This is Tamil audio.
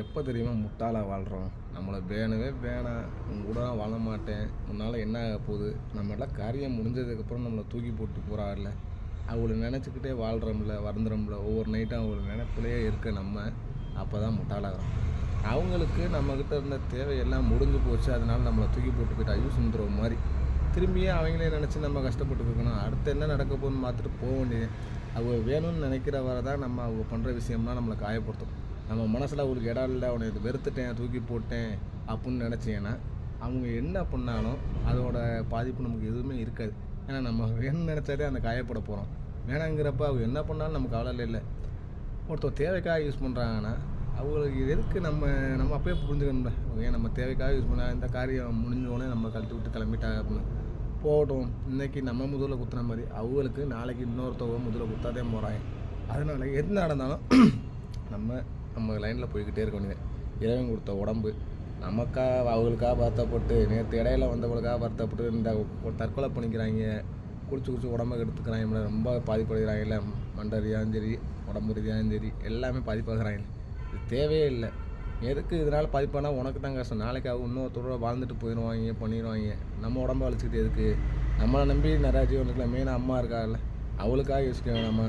எப்போ தெரியுமா முட்டாளாக வாழ்கிறோம் நம்மளை வேணவே வேணாம் உங்க கூட நான் வாழ மாட்டேன். உன்னால் என்ன ஆக போகுது? நம்மளாம் காரியம் முடிஞ்சதுக்கப்புறம் நம்மளை தூக்கி போட்டு போகிறாள்ல அவங்கள நினச்சிக்கிட்டே வாழ்கிறோம்ல வருந்துறோம்ல. ஒவ்வொரு நைட்டும் அவளை நினைப்புலையே இருக்க நம்ம அப்போ தான் முட்டாளாகிறோம். அவங்களுக்கு நம்மக்கிட்ட இருந்த தேவையெல்லாம் முடிஞ்சு போச்சு. அதனால நம்மளை தூக்கி போட்டு போயிட்டு ஐயோ சுந்தர மாதிரி. திரும்பியும் அவங்களே நினச்சி நம்ம கஷ்டப்பட்டு இருக்கணும். அடுத்து என்ன நடக்க போகுதுன்னு பார்த்துட்டு போக வேண்டியது. அவங்க வேணும்னு நினைக்கிற வரை தான் நம்ம அவங்க பண்ணுற விஷயம்லாம் நம்மளை காயப்படுத்தும். நம்ம மனசில் அவங்களுக்கு இடம் இல்லை அவனை இது வெறுத்துட்டேன் தூக்கி போட்டேன் அப்படின்னு நினச்சேன்னா அவங்க என்ன பண்ணாலும் அதோட பாதிப்பு நமக்கு எதுவுமே இருக்காது. ஏன்னா நம்ம வேணும்னு நினச்சாதே அந்த காயப்பட போகிறோம் வேணாங்கிறப்ப அவங்க என்ன பண்ணாலும் நமக்கு கவலை இல்லை. ஒருத்தர் தேவைக்காக யூஸ் பண்ணுறாங்கன்னா அவங்களுக்கு எதுக்கு நம்ம நம்ம அப்பயே புரிஞ்சுக்கணும்ல. ஏன் நம்ம தேவைக்காக யூஸ் பண்ணா இந்த காரியம் முடிஞ்சோடனே நம்ம கழட்டி விட்டு கிளம்பிட்டா அப்படின்னு. போகட்டும். இன்றைக்கி நம்ம முதல்ல குத்துன மாதிரி அவங்களுக்கு நாளைக்கு இன்னொருத்தவங்க முதல்ல குத்தாதே போகிறாங்க அதனால எது நடந்தாலும் நம்ம நம்ம லைனில் போய்கிட்டே இருக்க வேண்டியது இறைவன் கொடுத்த உடம்பு நமக்கா அவங்களுக்காக வருத்தப்பட்டு நேற்று இடையில வந்தவங்களுக்காக வருத்தப்பட்டு இந்த தற்கொலை பண்ணிக்கிறாங்க குடிச்சு குடிச்சு உடம்ப எடுத்துக்கிறாங்க ரொம்ப பாதிப்படைகிறாங்கல்ல மண்ட ரீதியாகவும் சரி உடம்பு ரீதியாகவும் சரி எல்லாமே பாதிப்பாகிறாங்க இது தேவையே இல்லை. எதுக்கு இதனால் பாதிப்பானா உனக்கு தான் கஷ்டம். நாளைக்கு அவங்க இன்னொருத்தரோட வாழ்ந்துட்டு போயிடுவாங்க பண்ணிடுவாங்க. நம்ம உடம்ப வலிச்சுக்கிட்டு எதுக்கு? நம்மளை நம்பி நிறையா ஜீவன் மெயினாக அம்மா இருக்காங்கல்ல அவளுக்காக யோசிக்க வேணாமா?